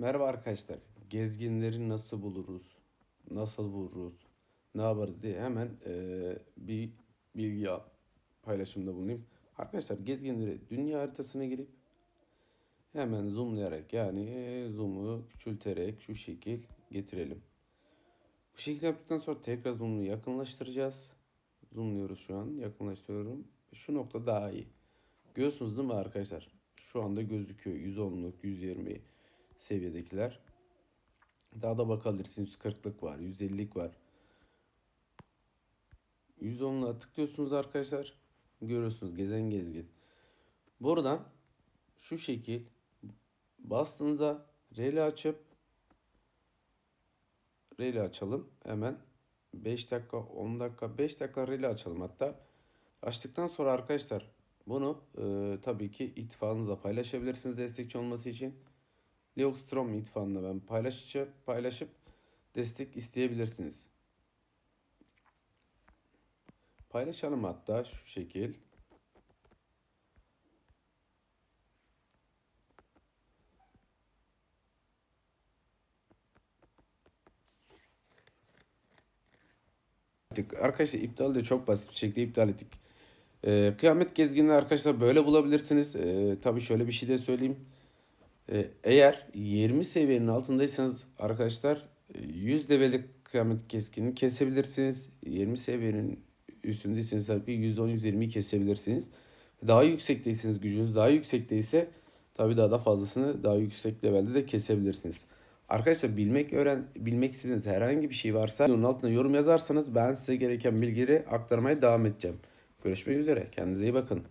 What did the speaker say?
Merhaba arkadaşlar. Gezginleri nasıl buluruz? Nasıl vururuz? Ne yaparız diye hemen eee, bir bilgi paylaşımda bulunayım. Arkadaşlar gezginleri dünya haritasına girip hemen zoomlayarak yani eee, zoom'u küçülterek şu şekil getirelim. Bu şekilde yaptıktan sonra tekrar zoom'u yakınlaştıracağız. Zoomluyoruz şu an. Yakınlaştırıyorum. Şu nokta daha iyi. Görüyorsunuz değil mi arkadaşlar? Şu anda gözüküyor 110'luk, 120 seviyedekiler. Daha da bakabilirsiniz 140'lık var, 150'lik var. 110'luğa tıklıyorsunuz arkadaşlar. Görüyorsunuz gezen gezgin. Buradan şu şekil bastığınızda reli açıp reli açalım hemen 5 dakika 10 dakika 5 dakika reli açalım hatta açtıktan sonra arkadaşlar bunu e, tabii ki ittifakınızla paylaşabilirsiniz destekçi olması için. Leokstrom ittifakında ben paylaşıcı paylaşıp destek isteyebilirsiniz. Paylaşalım hatta şu şekil. Arkadaşlar iptal de çok basit bir şekilde iptal ettik. Ee, kıyamet gezginini arkadaşlar böyle bulabilirsiniz. Ee, tabii şöyle bir şey de söyleyeyim. Ee, eğer 20 seviyenin altındaysanız arkadaşlar e, 100 level'lik kıyamet keskinini kesebilirsiniz. 20 seviyenin üstündeyseniz tabii 110-120'yi kesebilirsiniz. Daha yüksekteyseniz gücünüz daha yüksekteyse tabii daha da fazlasını daha yüksek levelde de kesebilirsiniz. Arkadaşlar bilmek öğren bilmek istediğiniz herhangi bir şey varsa onun altına yorum yazarsanız ben size gereken bilgileri aktarmaya devam edeceğim. Görüşmek üzere. Kendinize iyi bakın.